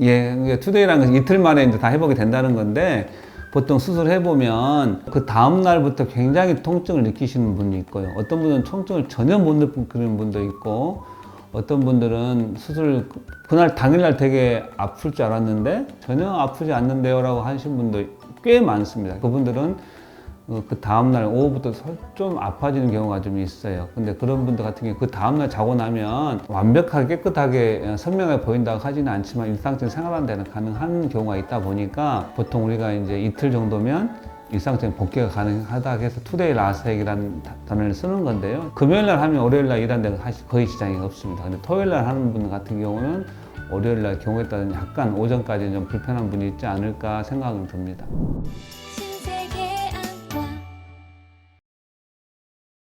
예, 이게 투데이라는 것은 이틀 만에 이제 다 회복이 된다는 건데 보통 수술해 보면 그 다음 날부터 굉장히 통증을 느끼시는 분이 있고요. 어떤 분은 통증을 전혀 못 느끼는 분도 있고 어떤 분들은 수술 그- 그날 당일날 되게 아플 줄 알았는데 전혀 아프지 않는데요라고 하신 분도 꽤 많습니다. 그분들은 어, 그 다음날 오후부터 설- 좀 아파지는 경우가 좀 있어요. 근데 그런 분들 같은 경우 그 다음날 자고 나면 완벽하게 깨끗하게 어, 선명하게 보인다고 하지는 않지만 일상적인 생활하는 데는 가능한 경우가 있다 보니까 보통 우리가 이제 이틀 정도면 일상적인 복귀가 가능하다 해서 투데이 라스액이라는 다- 단어를 쓰는 건데요. 금요일 날 하면 월요일 날 일하는 데가 거의 지장이 없습니다. 근데 토요일 날 하는 분 같은 경우는 월요일 날 경우에 따라 약간 오전까지 좀 불편한 분이 있지 않을까 생각은 듭니다.